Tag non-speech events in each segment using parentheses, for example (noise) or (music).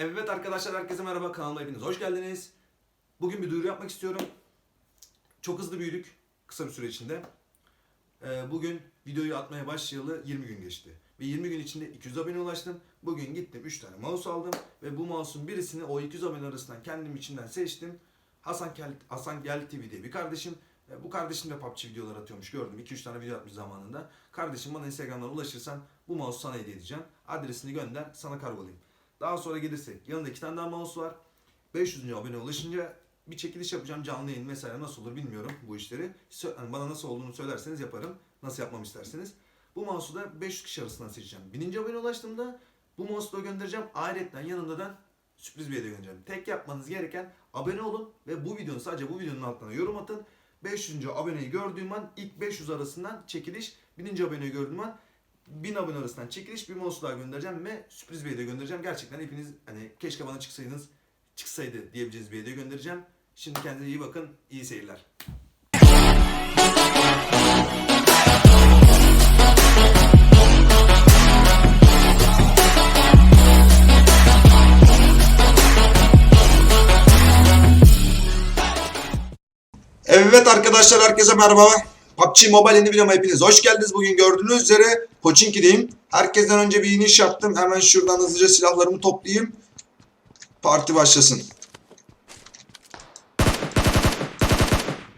Evet arkadaşlar herkese merhaba kanalıma hepiniz hoş geldiniz. Bugün bir duyuru yapmak istiyorum. Çok hızlı büyüdük kısa bir süre içinde. Ee, bugün videoyu atmaya başlayalı 20 gün geçti. Ve 20 gün içinde 200 abone ulaştım. Bugün gittim 3 tane mouse aldım. Ve bu mouse'un birisini o 200 abone arasından kendim içinden seçtim. Hasan Gel, Hasan Gel TV diye bir kardeşim. Ee, Bu kardeşim de PUBG videolar atıyormuş gördüm. 2-3 tane video atmış zamanında. Kardeşim bana Instagram'dan ulaşırsan bu mouse'u sana hediye edeceğim. Adresini gönder sana kargolayayım. Daha sonra gelirsek yanında iki tane daha mouse var. 500. abone ulaşınca bir çekiliş yapacağım canlı yayın mesela nasıl olur bilmiyorum bu işleri. Hani bana nasıl olduğunu söylerseniz yaparım. Nasıl yapmamı isterseniz. Bu mouse'u da 500 kişi arasından seçeceğim. 1000. abone ulaştığımda bu mouse'u da göndereceğim. Ayrıca yanında da sürpriz bir hediye göndereceğim. Tek yapmanız gereken abone olun ve bu videonun sadece bu videonun altına yorum atın. 500. aboneyi gördüğüm an ilk 500 arasından çekiliş. 1000. aboneyi gördüğüm an 1000 abone arasından çekiliş bir mouse daha göndereceğim ve sürpriz bir hediye göndereceğim. Gerçekten hepiniz hani keşke bana çıksaydınız çıksaydı diyebileceğiniz bir hediye göndereceğim. Şimdi kendinize iyi bakın. iyi seyirler. Evet arkadaşlar herkese merhaba. PUBG Mobile yeni videoma hepiniz hoş geldiniz. Bugün gördüğünüz üzere Pochinki'deyim. Herkesten önce bir iniş yaptım. Hemen şuradan hızlıca silahlarımı toplayayım. Parti başlasın.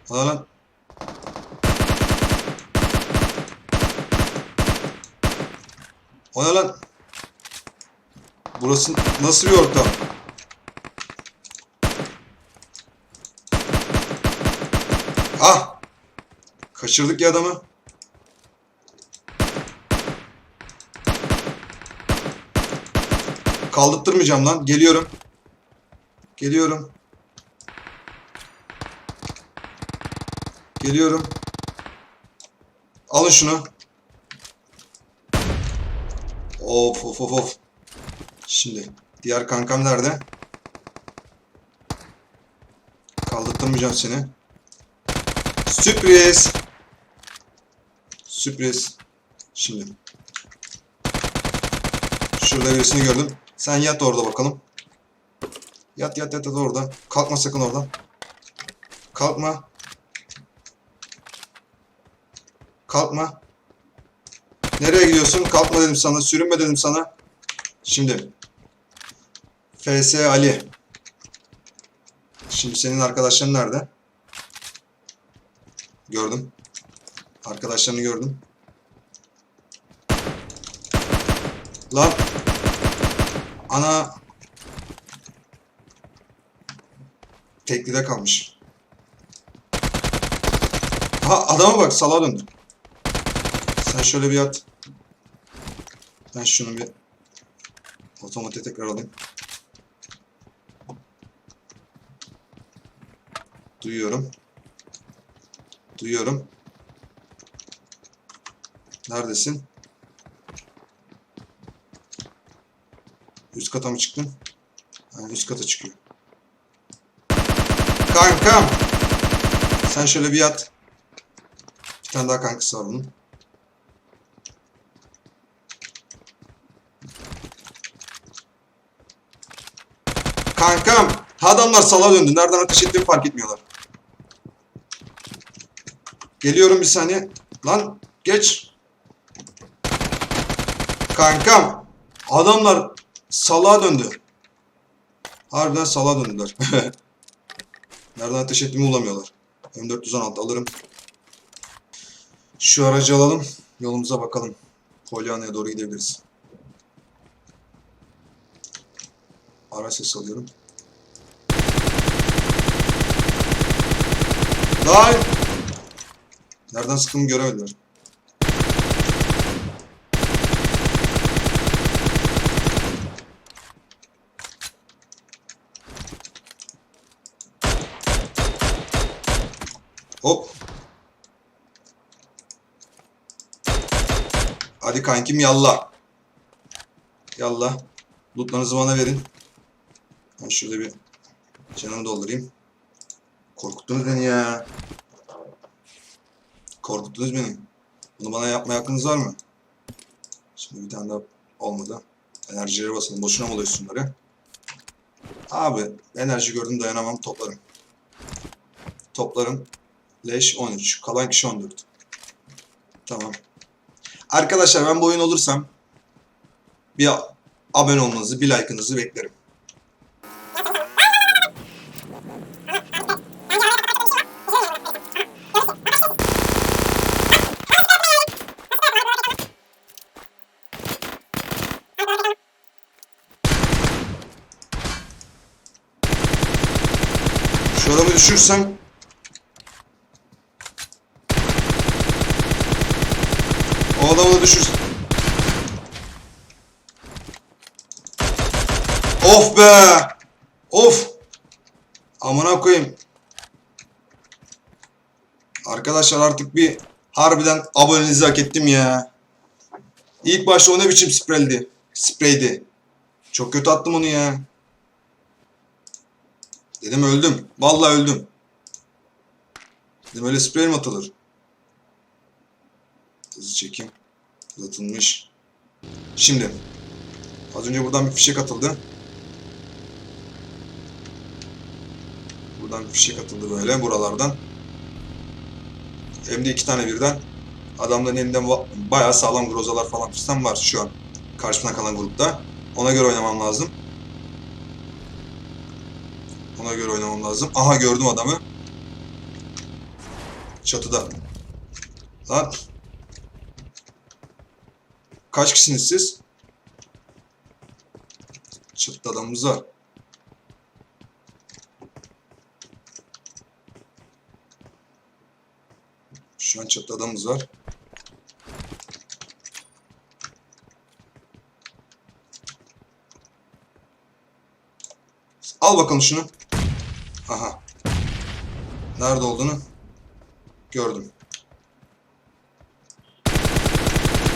Hadi lan. O ne lan? Burası nasıl bir ortam? Kaçırdık ya adamı. Kaldırtmayacağım lan. Geliyorum. Geliyorum. Geliyorum. Alın şunu. Of of of of. Şimdi diğer kankam nerede? Kaldırtmayacağım seni. Sürpriz. Sürpriz. Şimdi. Şurada birisini gördüm. Sen yat orada bakalım. Yat yat yat, yat orada. Kalkma sakın oradan. Kalkma. Kalkma. Nereye gidiyorsun? Kalkma dedim sana. Sürünme dedim sana. Şimdi. FS Ali. Şimdi senin arkadaşların nerede? Gördüm. Arkadaşlarını gördüm. Lan. Ana. Teklide kalmış. Ha adama bak salağa döndü. Sen şöyle bir yat. Ben şunu bir otomatiğe tekrar alayım. Duyuyorum. Duyuyorum. Neredesin? Üst kata mı çıktın? Ha, üst kata çıkıyor. Kankam! Sen şöyle bir yat. Bir tane daha kankası var bunun. Kankam! Adamlar sala döndü. Nereden ateş ettiğimi fark etmiyorlar. Geliyorum bir saniye. Lan geç. Kankam. Adamlar salağa döndü. Harbiden salağa döndüler. (laughs) Nereden ateş ettiğimi bulamıyorlar. M416 alırım. Şu aracı alalım. Yolumuza bakalım. Polyana'ya doğru gidebiliriz. Araç sesi alıyorum. Lan! Nereden sıktığımı göremediler. Hadi kankim yallah. Yallah. Lootlarınızı bana verin. Ben şurada bir canımı doldurayım. Korkuttunuz beni ya. Korkuttunuz beni. Bunu bana yapmaya hakkınız var mı? Şimdi bir tane daha olmadı. Enerjileri basalım. Boşuna mı alıyorsun şunları? Abi enerji gördüm dayanamam toplarım. Toplarım. Leş 13. Kalan kişi 14. Tamam. Arkadaşlar ben bu oyun olursam bir abone olmanızı, bir like'ınızı beklerim. Şu adamı düşürsem O adamı da düşürsem Of be! Of! Amına koyayım. Arkadaşlar artık bir harbiden abonenizi hak ettim ya. İlk başta o ne biçim spreydi? Spreydi. Çok kötü attım onu ya. Dedim öldüm. Vallahi öldüm. Dedim öyle sprey mi atılır? Hızlı çekim. Uzatılmış. Şimdi. Az önce buradan bir fişek atıldı. Buradan bir fişek atıldı böyle buralardan. Hem de iki tane birden. Adamların elinde va- bayağı sağlam grozalar falan fistan var şu an. Karşımda kalan grupta. Ona göre oynamam lazım. Ona göre oynamam lazım. Aha gördüm adamı. Çatıda. Lan. Kaç kişisiniz siz? Çatıda adamımız var. Şu an çatıda adamımız var. Al bakalım şunu. Aha. Nerede olduğunu gördüm.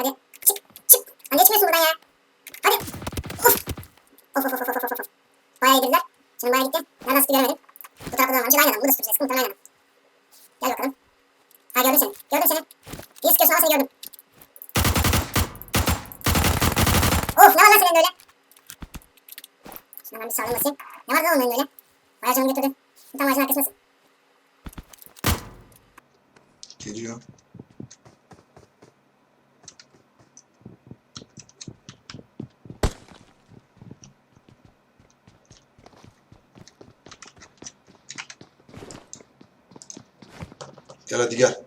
Hadi. Çık! Çık! Lan geçmiyorsun buradan ya. Hadi! Of! Of of of of of of. Bayağı yedirdiler. Canım bayağı gitti. Nereden sıktı göremedim. Bu tarafta da varmış. Aynı adam. Burada sürpriz. Sıkıntı aynı adam. Gel bakalım. Ha gördüm seni. Gördüm seni. İyi sıkıyorsun ama seni gördüm. Of ne var lan senin öyle? Şuna ben bir sağlam basayım. Ne var lan onun öyle? Bayağı canımı götürdü. Tane ağacın arkasındasın. Geliyor. Gel hadi gel.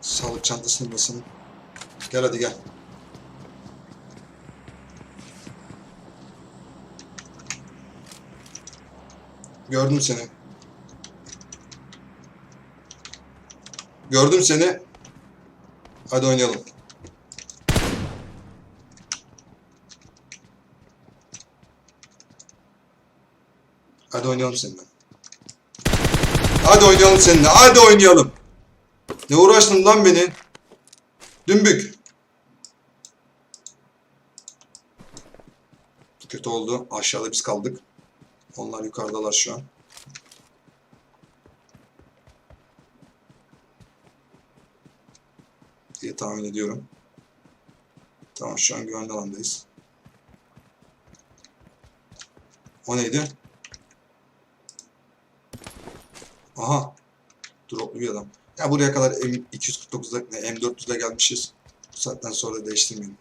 Sağlık çantasını basın. Gel hadi gel. Gördüm seni. Gördüm seni. Hadi oynayalım. Hadi oynayalım seninle. Hadi oynayalım seninle. Hadi oynayalım. Ne uğraştın lan beni? Dümbük. Kötü oldu. Aşağıda biz kaldık. Onlar yukarıdalar şu an. Diye tahmin ediyorum. Tamam şu an güvenli alandayız. O neydi? Aha. Droplu bir adam. Ya buraya kadar M249'da, ne, M400'de gelmişiz. Bu saatten sonra değiştirmeyelim.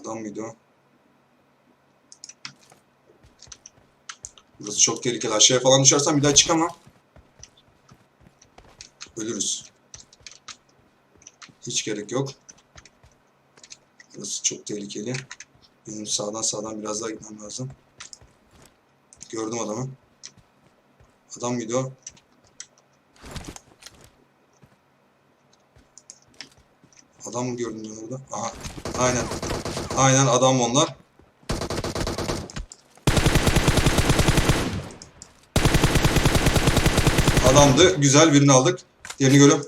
Adam mıydı o? Burası çok tehlikeli. Aşağıya falan düşersen bir daha çıkamam. Ölürüz. Hiç gerek yok. Burası çok tehlikeli. Benim sağdan sağdan biraz daha gitmem lazım. Gördüm adamı. Adam gidiyor. Adam mı gördüm ben orada? Aha. Aynen. Aynen adam onlar. Adamdı. Güzel birini aldık. Diğerini görüyorum.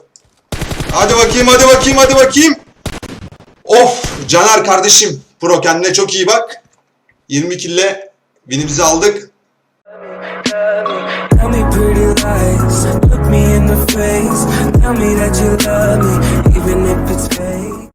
Hadi bakayım hadi bakayım hadi bakayım. Of Caner kardeşim. Pro kendine çok iyi bak. 20 kille winimizi aldık. Tell me that you love me, even if it's